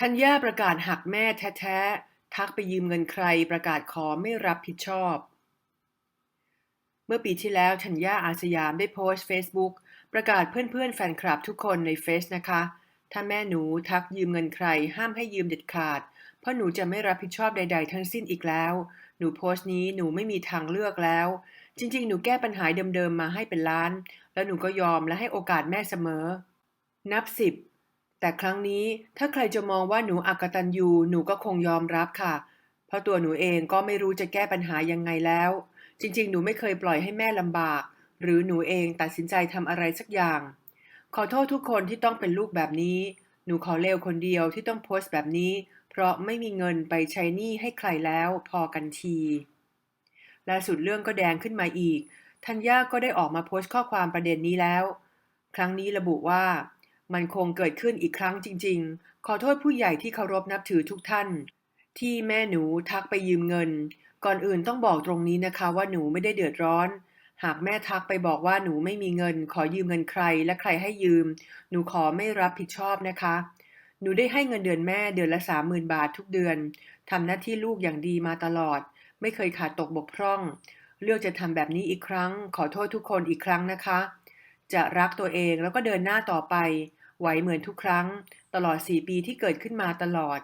ธัญญาประกาศหักแม่แท้ๆ ทักไปยืมเงินใครประกาศขอไม่รับผิดชอบ เมื่อปีที่แล้วธัญญาอาสยามได้โพสต์ Facebook ประกาศเพื่อนๆ แฟนคลับทุกคนในเฟซนะคะ ถ้าแม่หนูทักยืมเงินใคร ห้ามให้ยืมเด็ดขาด เพราะหนูจะไม่รับผิดชอบใด ๆ ทั้งสิ้นอีกแล้ว หนูโพสต์นี้หนูไม่มีทางเลือกแล้ว จริง ๆ หนูแก้ปัญหาเดิมๆ มาให้เป็นล้าน แล้วหนูก็ยอมและให้โอกาสแม่เสมอ นับสิบ แต่ครั้งนี้ถ้าใครจะมองว่าหนูอักตันยูหนูก็คงยอมรับค่ะ เพราะตัวหนูเองก็ไม่รู้จะแก้ปัญหายังไงแล้ว จริง ๆ หนูไม่เคยปล่อยให้แม่ลำบาก หรือหนูเองตัดสินใจทำอะไรสักอย่าง ขอโทษทุกคนที่ต้องเป็นลูกแบบนี้ หนูขอเลวคนเดียวที่ต้องโพสต์แบบนี้ เพราะไม่มีเงินไปใช้หนี้ให้ใครแล้วพอกันทีล่าสุดเรื่องก็แดงขึ้นมาอีกธัญญาก็ได้ออกมาโพสต์ข้อความประเด็นนี้แล้ว ครั้งนี้ระบุว่า มันคงเกิดขึ้นอีกครั้งจริง ๆ ขอโทษผู้ใหญ่ที่เคารพนับถือทุกท่าน ที่แม่หนูทักไปยืมเงิน ก่อนอื่นต้องบอกตรงนี้นะคะว่าหนูไม่ได้เดือดร้อน หากแม่ทักไปบอกว่าหนูไม่มีเงิน ขอยืมเงินใครและใครให้ยืม หนูขอไม่รับผิดชอบนะคะ หนูได้ให้เงินเดือนแม่เดือนละสามหมื่นบาททุกเดือนทำหน้าที่ลูกอย่างดีมาตลอด ไม่เคยขาดตกบกพร่อง เลือกจะทำแบบนี้อีกครั้ง ขอโทษทุกคนอีกครั้งนะคะ จะรักตัวเองแล้วก็เดินหน้าต่อไป ไหวเหมือนทุกครั้ง ตลอด4ปีที่เกิดขึ้นมาตลอด